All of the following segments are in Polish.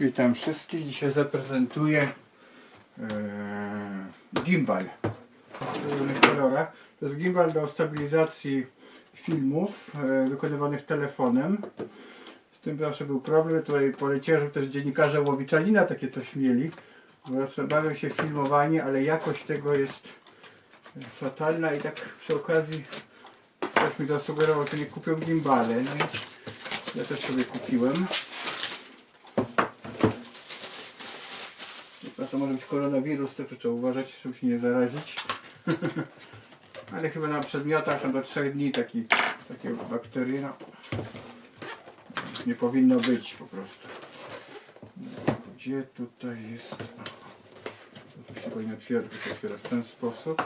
Witam wszystkich. Dzisiaj zaprezentuję e, gimbal kolorach. To jest gimbal do stabilizacji filmów e, wykonywanych telefonem. Z tym zawsze był problem. Tutaj poleciałem, że też dziennikarze Łowiczanina takie coś mieli. Zawsze bawią się filmowanie, ale jakość tego jest fatalna i tak przy okazji ktoś mi zasugerował, że nie kupią gimbale. No ja też sobie kupiłem. A może być koronawirus, tak trzeba uważać, żeby się nie zarazić. Ale chyba na przedmiotach tam do 3 dni taki, takie bakterie no, nie powinno być po prostu. Gdzie tutaj jest? To się powinno otwierać, w ten sposób.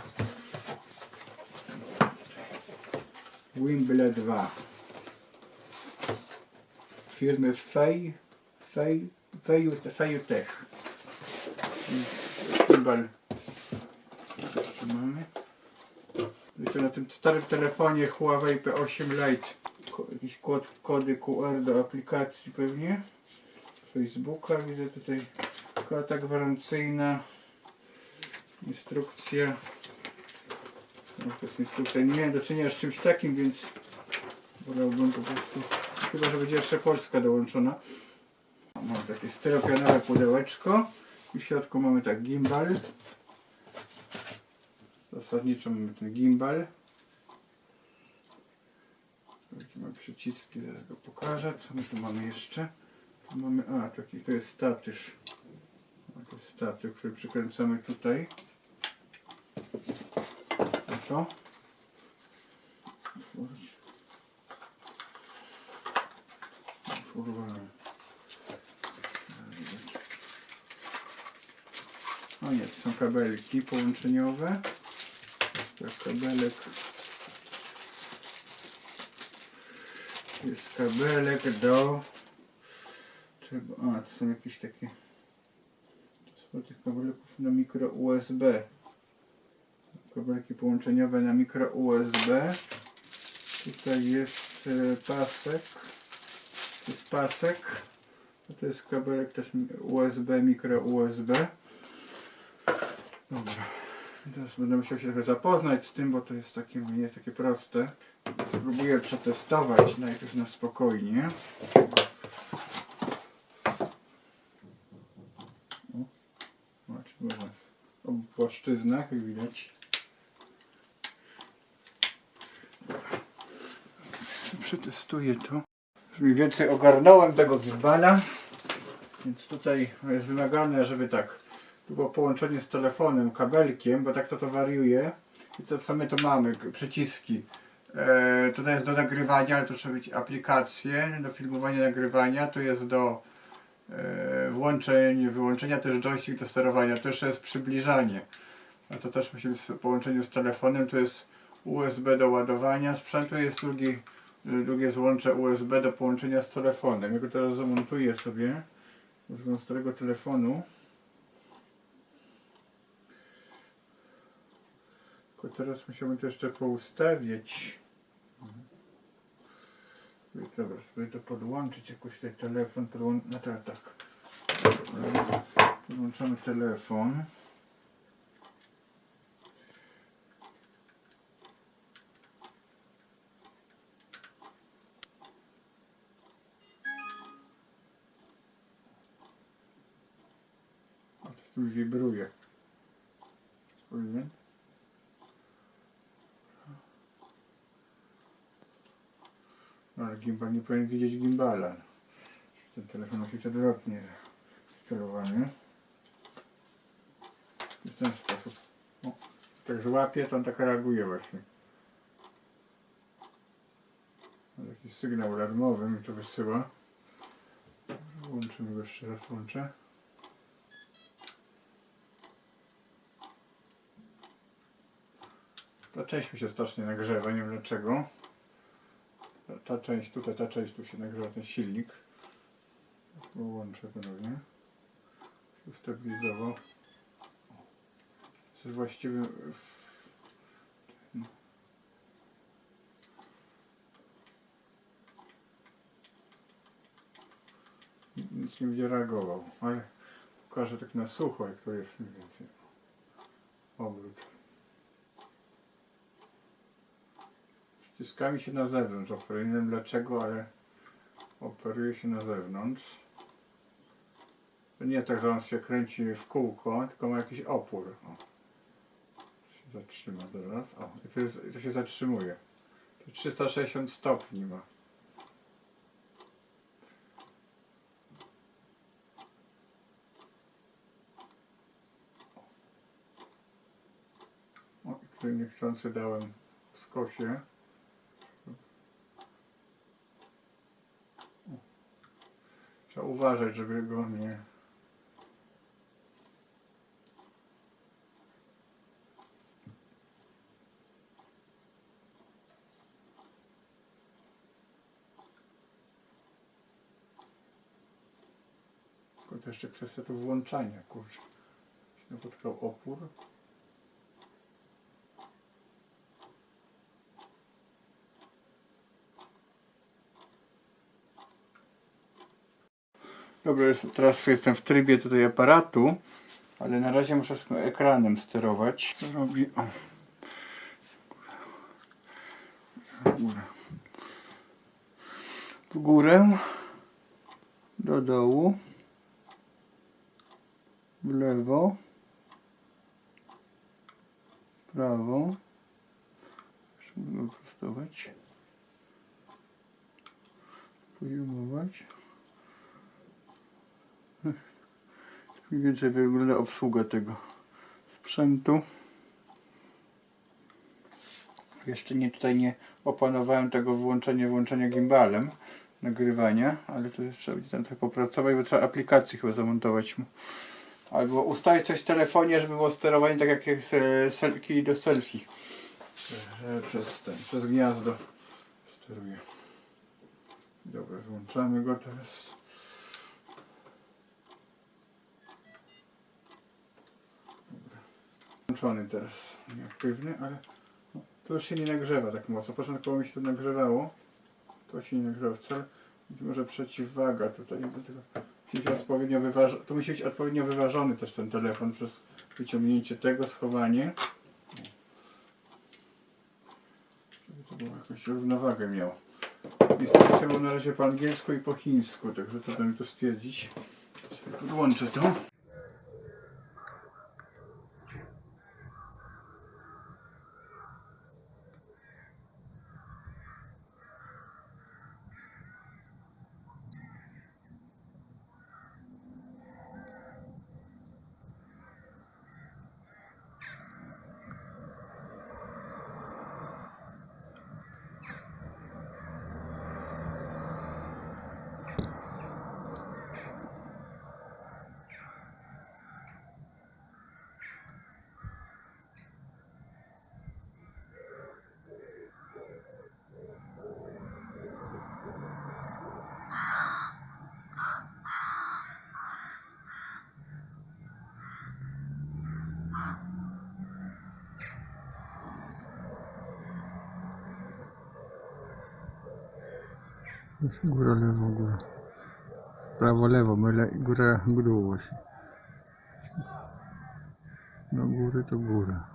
Wimble 2 firmy Fej, Fej, Feju, Fejutech. Gimbal. Jeszcze mamy. I to na tym starym telefonie Huawei P8 Lite. Jakiś kod, kody QR do aplikacji pewnie. Facebooka widzę tutaj. Karta gwarancyjna. Instrukcja. No, to jest instrukcja. Nie miałem do czynienia z czymś takim, więc wolałbym po prostu. Chyba, że będzie jeszcze Polska dołączona. Mamy takie styropianowe pudełeczko. I w środku mamy tak gimbal. Zasadniczo mamy ten gimbal. Takie mamy przyciski, zaraz go pokażę. Co my tu mamy jeszcze? Tu mamy, a taki to jest statyw. A, To jest statyw, który przykręcamy tutaj. A to? Otworzyć. Już. O nie, to są kabelki połączeniowe. Tak, kabelek. Jest kabelek do czego? A, to są jakieś takie to są tych kabelków na mikro USB. Kabelki połączeniowe na mikro USB. Tutaj jest e, pasek. To jest pasek. To jest kabelek też USB, mikro USB. Dobra. Teraz będę musiał się trochę zapoznać z tym, bo to jest takie, nie jest takie proste. Spróbuję przetestować najpierw na spokojnie. O, Zobaczmy w obu płaszczyznach, jak widać. Przetestuję to. Już mniej więcej ogarnąłem tego gimbala. Więc tutaj jest wymagane, żeby tak, było połączenie z telefonem, kabelkiem, bo tak to to wariuje. I co, co my tu mamy? Przyciski. E, tutaj jest do nagrywania, ale to trzeba mieć aplikacje do filmowania, nagrywania. Tu jest do e, włączeń, wyłączenia, też joystick do sterowania. To jeszcze jest przybliżanie. A to też musi być w połączeniu z telefonem. Tu jest USB do ładowania sprzętu, jest drugi, drugie złącze USB do połączenia z telefonem. Ja go teraz zamontuję sobie używam starego telefonu. Tylko teraz musiałbym to jeszcze poustawiać. I Dobra, spróbuję to podłączyć jakoś ten telefon. Podłą... No tak, tak. Podłączamy telefon. To tu wibruje. Powinien? Gimbal nie powinien widzieć gimbala. Ten telefon być odwrotnie sterowany. I w ten sposób. O, tak złapie, to on tak reaguje właśnie. Ma Jakiś sygnał alarmowy mi to wysyła. Włączymy go jeszcze raz, włączę. Ta część mi się strasznie nagrzewa, nie wiem dlaczego. Ta, część tutaj, ta część tu się nagrzewa, ten silnik. Połączę ponownie. Się ustabilizował. Jest właściwie w... Nic nie będzie reagował, ale pokażę tak na sucho, jak to jest mniej więcej. Obrót. Ściskami się na zewnątrz operuje. Nie wiem dlaczego, ale operuje się na zewnątrz. To nie tak, że on się kręci w kółko, tylko ma jakiś opór. O. Się zatrzyma teraz. O, i to, jest, to się zatrzymuje. To 360 stopni ma. O, i tutaj niechcący dałem w skosie. Trzeba uważać, żeby go nie... Tylko to jeszcze kwestia tu włączania, kurczę. Się napotkał opór. Dobra, teraz jestem w trybie tutaj aparatu, ale na razie muszę z ekranem sterować. Robi. W górę. Do dołu, w lewo, w prawo. Mogę go prostować. Mniej więcej wygląda obsługa tego sprzętu. Jeszcze nie tutaj nie opanowałem tego włączenia, włączenia gimbalem nagrywania, ale to jeszcze będzie tam trochę popracować, bo trzeba aplikację chyba zamontować mu. Albo ustawić coś w telefonie, żeby było sterowanie tak jak e, selfie do selfie. Że przez ten, przez gniazdo steruje. Dobra, włączamy go teraz. Włączony teraz, nieaktywny, ale no, to już się nie nagrzewa tak mocno. Początkowo mi się to nagrzewało, to się nie nagrzewa wcale. Być może przeciwwaga tutaj do tego. Musi być odpowiednio. To musi być odpowiednio wyważony też ten telefon przez wyciągnięcie tego, schowanie. Żeby to było jakąś równowagę miało. Instrukcję mam na razie po angielsku i po chińsku, także to będę tu stwierdzić. Podłączę to. Góra, lewo, góra. Prawo, lewo, mylę góra, górą właśnie. Do góry to góra.